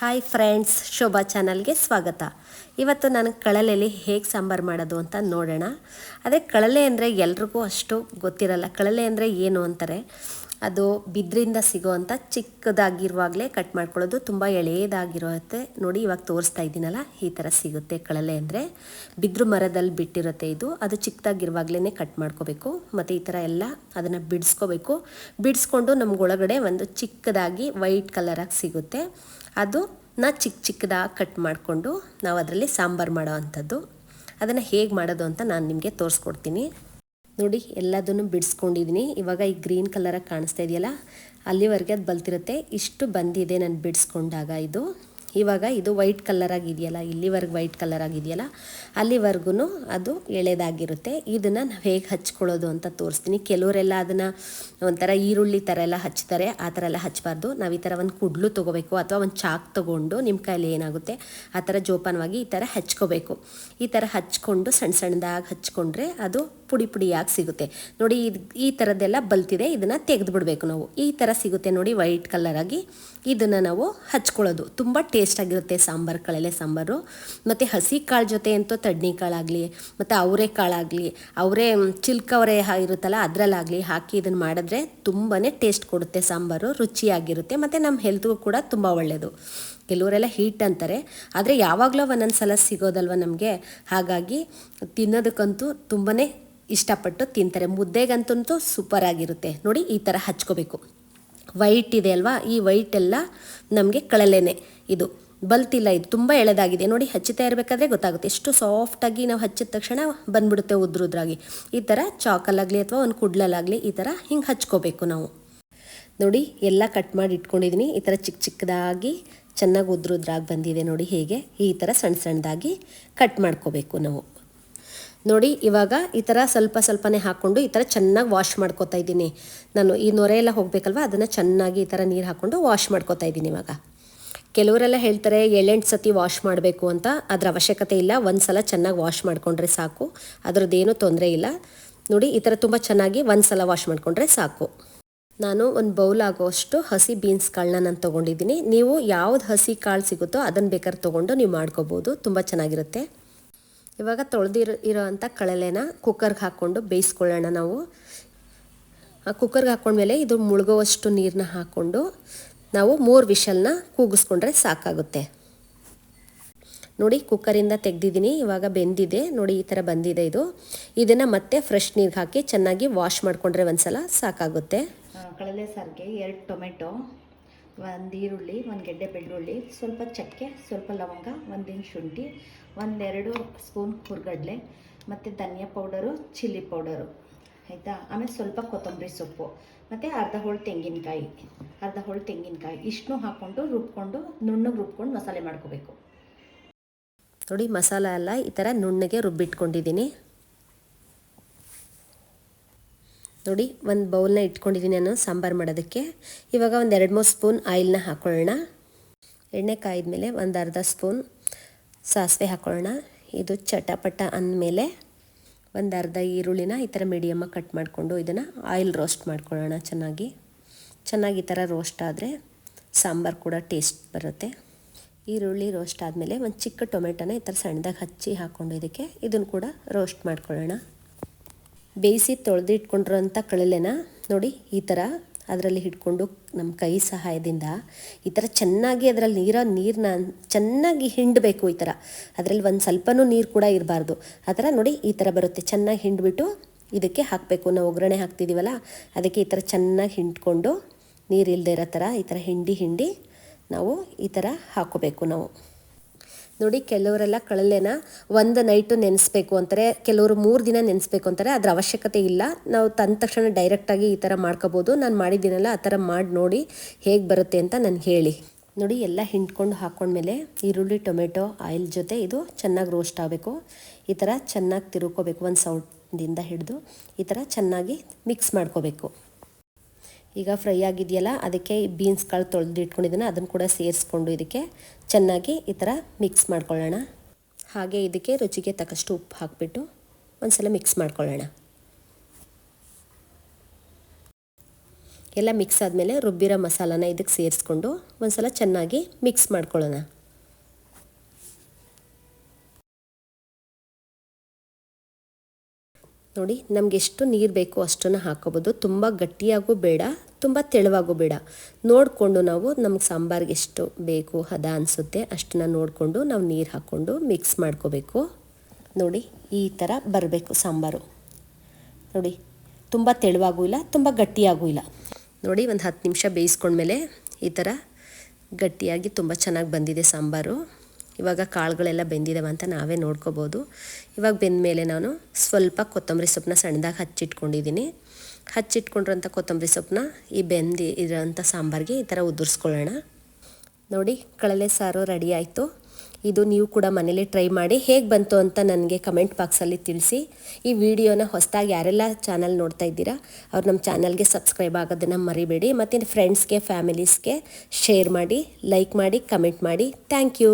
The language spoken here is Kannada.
ಹಾಯ್ ಫ್ರೆಂಡ್ಸ್ ಶೋಭಾ ಚಾನಲ್ಗೆ ಸ್ವಾಗತ. ಇವತ್ತು ನಾನು ಕಳಲೆಯಲ್ಲಿ ಹೇಗೆ ಸಾಂಬಾರು ಮಾಡೋದು ಅಂತ ನೋಡೋಣ. ಅದೇ ಕಳಲೆ ಅಂದರೆ ಎಲ್ರಿಗೂ ಅಷ್ಟು ಗೊತ್ತಿರಲ್ಲ. ಕಳಲೆ ಅಂದರೆ ಏನು ಅಂತಾರೆ? ಅದು ಬಿದ್ರಿಂದ ಸಿಗೋವಂಥ ಚಿಕ್ಕದಾಗಿರುವಾಗಲೇ ಕಟ್ ಮಾಡ್ಕೊಳ್ಳೋದು. ತುಂಬ ಎಳೆಯದಾಗಿರುತ್ತೆ. ನೋಡಿ, ಇವಾಗ ತೋರಿಸ್ತಾ ಇದ್ದೀನಲ್ಲ, ಈ ಥರ ಸಿಗುತ್ತೆ ಕಳಲೆ ಅಂದರೆ. ಬಿದ್ರು ಮರದಲ್ಲಿ ಬಿಟ್ಟಿರುತ್ತೆ ಇದು. ಅದು ಚಿಕ್ಕದಾಗಿರುವಾಗಲೇ ಕಟ್ ಮಾಡ್ಕೋಬೇಕು. ಮತ್ತು ಈ ಥರ ಎಲ್ಲ ಅದನ್ನು ಬಿಡಿಸ್ಕೋಬೇಕು. ಬಿಡಿಸ್ಕೊಂಡು ನಮ್ಗೊಳಗಡೆ ಒಂದು ಚಿಕ್ಕದಾಗಿ ವೈಟ್ ಕಲರಾಗಿ ಸಿಗುತ್ತೆ. ಅದು ನಾ ಚಿಕ್ಕ ಚಿಕ್ಕದಾಗಿ ಕಟ್ ಮಾಡಿಕೊಂಡು ನಾವು ಅದರಲ್ಲಿ ಸಾಂಬಾರು ಮಾಡೋ ಅಂಥದ್ದು. ಅದನ್ನು ಹೇಗೆ ಮಾಡೋದು ಅಂತ ನಾನು ನಿಮಗೆ ತೋರಿಸ್ಕೊಡ್ತೀನಿ. ನೋಡಿ, ಎಲ್ಲದನ್ನು ಬಿಡಿಸ್ಕೊಂಡಿದ್ದೀನಿ ಇವಾಗ ಈ ಗ್ರೀನ್ ಕಲರಾಗಿ ಕಾಣಿಸ್ತಾ ಇದೆಯಲ್ಲ, ಅಲ್ಲಿವರೆಗೆ ಅದು ಬಲ್ತಿರುತ್ತೆ. ಇಷ್ಟು ಬಂದಿದೆ ನಾನು ಬಿಡಿಸ್ಕೊಂಡಾಗ ಇದು. ಇವಾಗ ಇದು ವೈಟ್ ಕಲರ್ ಆಗಿದೆಯಲ್ಲ, ಇಲ್ಲಿವರೆಗೆ ವೈಟ್ ಕಲರ್ ಆಗಿದೆಯಲ್ಲ ಅಲ್ಲಿವರೆಗೂ ಅದು ಎಳೆದಾಗಿರುತ್ತೆ. ಇದನ್ನು ನಾವು ಹೇಗೆ ಹಚ್ಕೊಳ್ಳೋದು ಅಂತ ತೋರಿಸ್ತೀನಿ. ಕೆಲವರೆಲ್ಲ ಅದನ್ನು ಒಂಥರ ಈರುಳ್ಳಿ ಥರ ಎಲ್ಲ ಹಚ್ತಾರೆ, ಆ ಥರ ಎಲ್ಲ ಹಚ್ಚಬಾರ್ದು ನಾವು ಈ ಥರ ಒಂದು ಕುಡ್ಲು ತೊಗೋಬೇಕು ಅಥವಾ ಒಂದು ಚಾಕ್ ತೊಗೊಂಡು ನಿಮ್ಮ ಕೈಯಲ್ಲಿ ಏನಾಗುತ್ತೆ, ಆ ಥರ ಜೋಪಾನವಾಗಿ ಈ ಥರ ಹಚ್ಕೋಬೇಕು. ಈ ಥರ ಹಚ್ಕೊಂಡು ಸಣ್ಣ ಸಣ್ಣದಾಗಿ ಹಚ್ಕೊಂಡ್ರೆ ಅದು ಪುಡಿ ಪುಡಿಯಾಗಿ ಸಿಗುತ್ತೆ. ನೋಡಿ ಇದು ಈ ಥರದ್ದೆಲ್ಲ ಬಲ್ತಿದೆ, ಇದನ್ನು ತೆಗೆದು ಬಿಡಬೇಕು ನಾವು. ಈ ಥರ ಸಿಗುತ್ತೆ ನೋಡಿ ವೈಟ್ ಕಲರಾಗಿ. ಇದನ್ನು ನಾವು ಹಚ್ಕೊಳ್ಳೋದು. ತುಂಬ ಟೇಸ್ಟಾಗಿರುತ್ತೆ ಸಾಂಬಾರು ಕಳಲೆ ಸಾಂಬಾರು. ಮತ್ತು ಹಸಿ ಕಾಳು ಜೊತೆ ಅಂತೂ ತಡ್ನಿ ಕಾಳಾಗಲಿ ಮತ್ತು ಅವರೇ ಕಾಳಾಗಲಿ ಅವರೇ ಚಿಲ್ಕವರೆ ಇರುತ್ತಲ್ಲ ಅದರಲ್ಲಾಗಲಿ ಹಾಕಿ ಇದನ್ನು ಮಾಡಿದ್ರೆ ತುಂಬಾ ಟೇಸ್ಟ್ ಕೊಡುತ್ತೆ ಸಾಂಬಾರು, ರುಚಿಯಾಗಿರುತ್ತೆ, ಮತ್ತು ನಮ್ಮ ಹೆಲ್ತ್ಗೂ ಕೂಡ ತುಂಬ ಒಳ್ಳೆಯದು ಕೆಲವರೆಲ್ಲ ಹೀಟ್ ಅಂತಾರೆ. ಆದರೆ ಯಾವಾಗಲೂ ಒಂದೊಂದು ಸಲ ಸಿಗೋದಲ್ವ ನಮಗೆ? ಹಾಗಾಗಿ ತಿನ್ನೋದಕ್ಕಂತೂ ತುಂಬಾ ಇಷ್ಟಪಟ್ಟು ತಿಂತಾರೆ. ಮುದ್ದೆಗಂತೂ ಸೂಪರ್ ಆಗಿರುತ್ತೆ. ನೋಡಿ, ಈ ಥರ ಹಚ್ಕೋಬೇಕು. ವೈಟ್ ಇದೆ ಅಲ್ವಾ? ಈ ವೈಟ್ ಎಲ್ಲ ನಮಗೆ ಕಳಲೆನೆ ಇದು. ಬಲ್ತಿಲ್ಲ ಇದು. ತುಂಬ ಎಳೆದಾಗಿದೆ. ನೋಡಿ, ಹಚ್ಚುತ್ತಾ ಇರಬೇಕಾದ್ರೆ ಗೊತ್ತಾಗುತ್ತೆ. ಎಷ್ಟು ಸಾಫ್ಟಾಗಿ ನಾವು ಹಚ್ಚಿದ ತಕ್ಷಣ ಬಂದ್ಬಿಡುತ್ತೆ ಉದ್ರುದ್ರಾಗಿ. ಈ ಥರ ಚಾಕಲ್ಲಾಗಲಿ ಅಥವಾ ಒಂದು ಕುಡ್ಲಲ್ಲಾಗಲಿ ಈ ಥರ ಹಿಂಗೆ ಹಚ್ಕೋಬೇಕು ನಾವು. ನೋಡಿ, ಎಲ್ಲ ಕಟ್ ಮಾಡಿ ಇಟ್ಕೊಂಡಿದ್ದೀನಿ ಈ ಥರ ಚಿಕ್ಕ ಚಿಕ್ಕದಾಗಿ ಚೆನ್ನಾಗಿ ಉದ್ರುದ್ರಾಗಿ ಬಂದಿದೆ ನೋಡಿ ಹೇಗೆ. ಈ ಥರ ಸಣ್ಣ ಸಣ್ಣದಾಗಿ ಕಟ್ ಮಾಡ್ಕೋಬೇಕು ನಾವು. ನೋಡಿ, ಇವಾಗ ಈ ಥರ ಸ್ವಲ್ಪ ಸ್ವಲ್ಪನೇ ಹಾಕ್ಕೊಂಡು ಈ ಥರ ಚೆನ್ನಾಗಿ ವಾಶ್ ಮಾಡ್ಕೋತಾ ಇದ್ದೀನಿ. ನಾನು ಈ ನೊರೆ ಎಲ್ಲ ಹೋಗಬೇಕಲ್ವ, ಅದನ್ನು ಚೆನ್ನಾಗಿ ಈ ಥರ ನೀರು ಹಾಕ್ಕೊಂಡು ವಾಶ್ ಮಾಡ್ಕೋತಾ ಇದ್ದೀನಿ ಇವಾಗ. ಕೆಲವರೆಲ್ಲ ಹೇಳ್ತಾರೆ ಏಳೆಂಟು ಸತಿ ವಾಶ್ ಮಾಡಬೇಕು ಅಂತ. ಅದರ ಅವಶ್ಯಕತೆ ಇಲ್ಲ ಒಂದು ಸಲ ಚೆನ್ನಾಗಿ ವಾಶ್ ಮಾಡಿಕೊಂಡ್ರೆ ಸಾಕು. ಅದರದ್ದೇನು ತೊಂದರೆ ಇಲ್ಲ. ನೋಡಿ, ಈ ಥರ ತುಂಬ ಚೆನ್ನಾಗಿ ಒಂದು ಸಲ ವಾಶ್ ಮಾಡಿಕೊಂಡ್ರೆ ಸಾಕು. ನಾನು ಒಂದು ಬೌಲ್ ಆಗೋಷ್ಟು ಹಸಿ ಬೀನ್ಸ್ ಕಾಳನ್ನ ನಾನು ತೊಗೊಂಡಿದ್ದೀನಿ. ನೀವು ಯಾವ್ದು ಹಸಿ ಕಾಳು ಸಿಗುತ್ತೋ ಅದನ್ನು ಬೇಕಾದ್ರೆ ತೊಗೊಂಡು ನೀವು ಮಾಡ್ಕೋಬೋದು. ತುಂಬ ಚೆನ್ನಾಗಿರುತ್ತೆ. ಇವಾಗ ತೊಳೆದಿರೋ ಇರೋ ಅಂಥ ಕಳಲೆನ ಕುಕ್ಕರ್ಗೆ ಹಾಕ್ಕೊಂಡು ಬೇಯಿಸ್ಕೊಳ್ಳೋಣ ನಾವು. ಆ ಕುಕ್ಕರ್ಗೆ ಹಾಕ್ಕೊಂಡ್ಮೇಲೆ ಇದು ಮುಳುಗೋವಷ್ಟು ನೀರನ್ನ ಹಾಕ್ಕೊಂಡು ನಾವು ಮೂರು ವಿಷಲ್ನ ಕೂಗಿಸ್ಕೊಂಡ್ರೆ ಸಾಕಾಗುತ್ತೆ. ನೋಡಿ, ಕುಕ್ಕರಿಂದ ತೆಗೆದಿದ್ದೀನಿ, ಇವಾಗ ಬೆಂದಿದೆ. ನೋಡಿ, ಈ ಥರ ಬಂದಿದೆ ಇದು. ಇದನ್ನು ಮತ್ತೆ ಫ್ರೆಶ್ ನೀರಿಗೆ ಹಾಕಿ ಚೆನ್ನಾಗಿ ವಾಶ್ ಮಾಡಿಕೊಂಡ್ರೆ ಒಂದು ಸಲ ಸಾಕಾಗುತ್ತೆ ಕಳಲೆ ಸಾರಿಗೆ, ಎರಡು ಟೊಮೆಟೊ ಒಂದು ಈರುಳ್ಳಿ, ಒಂದು ಗೆಡ್ಡೆ ಬೆಳ್ಳುಳ್ಳಿ, ಸ್ವಲ್ಪ ಚಕ್ಕೆ, ಸ್ವಲ್ಪ ಲವಂಗ ಒಂದಿನ ಶುಂಠಿ ಒಂದೆರಡು ಸ್ಪೂನ್ ಹುರ್ಗಡ್ಲೆ, ಮತ್ತು ಧನಿಯಾ ಪೌಡರು, ಚಿಲ್ಲಿ ಪೌಡರು. ಆಯಿತಾ? ಆಮೇಲೆ ಸ್ವಲ್ಪ ಕೊತ್ತಂಬರಿ ಸೊಪ್ಪು, ಮತ್ತು ಅರ್ಧ ಹೋಳು ತೆಂಗಿನಕಾಯಿ. ಅರ್ಧ ಹೋಳು ತೆಂಗಿನಕಾಯಿ. ಇಷ್ಟನ್ನು ಹಾಕ್ಕೊಂಡು ರುಬ್ಕೊಂಡು, ನುಣ್ಣಗೆ ರುಬ್ಕೊಂಡು ಮಸಾಲೆ ಮಾಡ್ಕೋಬೇಕು. ನೋಡಿ, ಮಸಾಲ ಎಲ್ಲ ಈ ಥರ ನುಣ್ಣಗೆ ರುಬ್ಬಿಟ್ಕೊಂಡಿದ್ದೀನಿ. ನೋಡಿ, ಒಂದು ಬೌಲ್ನ ಇಟ್ಕೊಂಡಿದ್ದೀನಿ ನಾನು ಸಾಂಬಾರು ಮಾಡೋದಕ್ಕೆ. ಇವಾಗ ಒಂದು ಎರಡು ಮೂರು ಸ್ಪೂನ್ ಆಯಿಲ್ನ ಹಾಕೊಳ್ಳೋಣ. ಎಣ್ಣೆ ಕಾಯಿದ ಮೇಲೆ ಒಂದು ಅರ್ಧ ಸ್ಪೂನ್ ಸಾಸಿವೆ ಹಾಕೊಳ್ಳೋಣ. ಇದು ಚಟಪಟ ಅಂದಮೇಲೆ ಒಂದು ಅರ್ಧ ಈರುಳ್ಳಿನ ಈ ಥರ ಮೀಡಿಯಮ್ಮಾಗಿ ಕಟ್ ಮಾಡಿಕೊಂಡು ಇದನ್ನು ಆಯಿಲ್ ರೋಸ್ಟ್ ಮಾಡ್ಕೊಳ್ಳೋಣ ಚೆನ್ನಾಗಿ. ಚೆನ್ನಾಗಿ ಈ ಥರ ರೋಸ್ಟ್ ಆದರೆ ಸಾಂಬಾರು ಕೂಡ ಟೇಸ್ಟ್ ಬರುತ್ತೆ. ಈರುಳ್ಳಿ ರೋಸ್ಟ್ ಆದಮೇಲೆ ಒಂದು ಚಿಕ್ಕ ಟೊಮೆಟೊನ ಈ ಥರ ಸಣ್ಣದಾಗಿ ಹಚ್ಚಿ ಹಾಕ್ಕೊಂಡು ಇದಕ್ಕೆ ಇದನ್ನು ಕೂಡ ರೋಸ್ಟ್ ಮಾಡ್ಕೊಳ್ಳೋಣ. ಬೇಯಿಸಿ ತೊಳೆದಿಟ್ಕೊಂಡಿರೋಂಥ ಕಳಲೆನ ನೋಡಿ ಈ ಥರ ಅದರಲ್ಲಿ ಹಿಡ್ಕೊಂಡು ನಮ್ಮ ಕೈ ಸಹಾಯದಿಂದ ಈ ಥರ ಚೆನ್ನಾಗಿ ಅದರಲ್ಲಿ ನೀರೋ ನೀರನ್ನ ಚೆನ್ನಾಗಿ ಹಿಂಡಬೇಕು ಈ ಥರ. ಅದರಲ್ಲಿ ಒಂದು ಸ್ವಲ್ಪನೂ ನೀರು ಕೂಡ ಇರಬಾರ್ದು. ಆ ಥರ ನೋಡಿ ಈ ಥರ ಬರುತ್ತೆ. ಚೆನ್ನಾಗಿ ಹಿಂಡ್ಬಿಟ್ಟು ಇದಕ್ಕೆ ಹಾಕಬೇಕು. ನಾವು ಒಗ್ಗರಣೆ ಹಾಕ್ತಿದ್ದೀವಲ್ಲ, ಅದಕ್ಕೆ ಈ ಥರ ಚೆನ್ನಾಗಿ ಹಿಂಡ್ಕೊಂಡು ನೀರು ಇಲ್ಲದೆ ಇರೋ ಥರ ಈ ಥರ ಹಿಂಡಿ ಹಿಂಡಿ ನಾವು ಈ ಥರ ಹಾಕೋಬೇಕು ನಾವು. ನೋಡಿ, ಕೆಲವರೆಲ್ಲ ಕಳಲೆನ ಒಂದು ನೈಟು ನೆನೆಸ್ಬೇಕು ಅಂತಾರೆ. ಕೆಲವರು ಮೂರು ದಿನ ನೆನೆಸ್ಬೇಕು ಅಂತಾರೆ. ಅದರ ಅವಶ್ಯಕತೆ ಇಲ್ಲ. ನಾವು ತಂದ ತಕ್ಷಣ ಡೈರೆಕ್ಟಾಗಿ ಈ ಥರ ಮಾಡ್ಕೋಬೋದು. ನಾನು ಮಾಡಿದ್ದೀನಲ್ಲ, ಆ ಥರ ಮಾಡಿ ನೋಡಿ ಹೇಗೆ ಬರುತ್ತೆ ಅಂತ ನಾನು ಹೇಳಿ. ನೋಡಿ, ಎಲ್ಲ ಹಿಂಡ್ಕೊಂಡು ಹಾಕ್ಕೊಂಡ್ಮೇಲೆ ಈರುಳ್ಳಿ, ಟೊಮೆಟೊ, ಆಯಿಲ್ ಜೊತೆ ಇದು ಚೆನ್ನಾಗಿ ರೋಸ್ಟ್ ಆಗಬೇಕು. ಈ ಥರ ಚೆನ್ನಾಗಿ ತಿರುಕೋಬೇಕು ಒಂದು ಸೌಂಡಿಂದ ಹಿಡಿದು. ಈ ಥರ ಚೆನ್ನಾಗಿ ಮಿಕ್ಸ್ ಮಾಡ್ಕೋಬೇಕು. ಈಗ ಫ್ರೈ ಆಗಿದೆಯಲ್ಲ, ಅದಕ್ಕೆ ಬೀನ್ಸ್ಗಳು ತೊಳೆದು ಇಟ್ಕೊಂಡಿದ್ದೀನಿ ಅದನ್ನು ಕೂಡ ಸೇರಿಸ್ಕೊಂಡು ಇದಕ್ಕೆ ಚೆನ್ನಾಗಿ ಈ ಥರ ಮಿಕ್ಸ್ ಮಾಡ್ಕೊಳ್ಳೋಣ. ಹಾಗೆ ಇದಕ್ಕೆ ರುಚಿಗೆ ತಕ್ಕಷ್ಟು ಉಪ್ಪು ಹಾಕಿಬಿಟ್ಟು ಒಂದು ಸಲ ಮಿಕ್ಸ್ ಮಾಡ್ಕೊಳ್ಳೋಣ. ಎಲ್ಲ ಮಿಕ್ಸ್ ಆದಮೇಲೆ ರುಬ್ಬಿರೋ ಮಸಾಲಾನ ಇದಕ್ಕೆ ಸೇರಿಸ್ಕೊಂಡು ಒಂದ್ಸಲ ಚೆನ್ನಾಗಿ ಮಿಕ್ಸ್ ಮಾಡ್ಕೊಳ್ಳೋಣ. ನೋಡಿ, ನಮ್ಗೆ ಎಷ್ಟು ನೀರು ಬೇಕೋ ಅಷ್ಟನ್ನು ಹಾಕೋಬೋದು. ತುಂಬ ಗಟ್ಟಿಯಾಗೂ ಬೇಡ, ತುಂಬ ತೆಳುವಾಗೂ ಬೇಡ. ನೋಡಿಕೊಂಡು ನಾವು ನಮ್ಗೆ ಸಾಂಬಾರ್ಗೆ ಎಷ್ಟು ಬೇಕು ಹದ ಅನಿಸುತ್ತೆ, ಅಷ್ಟನ್ನ ನೋಡಿಕೊಂಡು ನಾವು ನೀರು ಹಾಕ್ಕೊಂಡು ಮಿಕ್ಸ್ ಮಾಡ್ಕೋಬೇಕು. ನೋಡಿ, ಈ ಥರ ಬರಬೇಕು ಸಾಂಬಾರು. ನೋಡಿ, ತುಂಬ ತೆಳುವಾಗೂ ಇಲ್ಲ, ತುಂಬ ಗಟ್ಟಿಯಾಗೂ ಇಲ್ಲ. ನೋಡಿ, ಒಂದು ಹತ್ತು ನಿಮಿಷ ಬೇಯಿಸ್ಕೊಂಡ್ಮೇಲೆ ಈ ಥರ ಗಟ್ಟಿಯಾಗಿ ತುಂಬ ಚೆನ್ನಾಗಿ ಬಂದಿದೆ ಸಾಂಬಾರು. ಇವಾಗ ಕಾಳುಗಳೆಲ್ಲ ಬೆಂದಿದ್ದಾವೆ ಅಂತ ನಾವೇ ನೋಡ್ಕೋಬೋದು. ಇವಾಗ ಬೆಂದಮೇಲೆ ನಾನು ಸ್ವಲ್ಪ ಕೊತ್ತಂಬರಿ ಸೊಪ್ಪನ್ನ ಸಣ್ಣದಾಗಿ ಹಚ್ಚಿಟ್ಕೊಂಡಿದ್ದೀನಿ ಹಚ್ಚಿಟ್ಕೊಂಡಿರೋಂಥ ಕೊತ್ತಂಬರಿ ಸೊಪ್ಪನ್ನ ಈ ಬೆಂದಿ ಇರೋಂಥ ಸಾಂಬಾರಿಗೆ ಈ ಥರ ಉದುರಿಸ್ಕೊಳ್ಳೋಣ. ನೋಡಿ ಕಳಲೆ ಸಾರು ರೆಡಿ ಆಯಿತು. ಇದು ನೀವು ಕೂಡ ಮನೇಲಿ ಟ್ರೈ ಮಾಡಿ. ಹೇಗೆ ಬಂತು ಅಂತ ನನಗೆ ಕಮೆಂಟ್ ಬಾಕ್ಸಲ್ಲಿ ತಿಳಿಸಿ. ಈ ವಿಡಿಯೋನ ಹೊಸದಾಗಿ ಯಾರೆಲ್ಲ ಚಾನಲ್ ನೋಡ್ತಾ ಇದ್ದೀರಾ, ಅವ್ರು ನಮ್ಮ ಚಾನಲ್ಗೆ ಸಬ್ಸ್ಕ್ರೈಬ್ ಆಗೋದನ್ನು ಮರಿಬೇಡಿ. ಮತ್ತು ಫ್ರೆಂಡ್ಸ್ಗೆ ಫ್ಯಾಮಿಲೀಸ್ಗೆ ಶೇರ್ ಮಾಡಿ ಲೈಕ್ ಮಾಡಿ ಕಮೆಂಟ್ ಮಾಡಿ. Thank you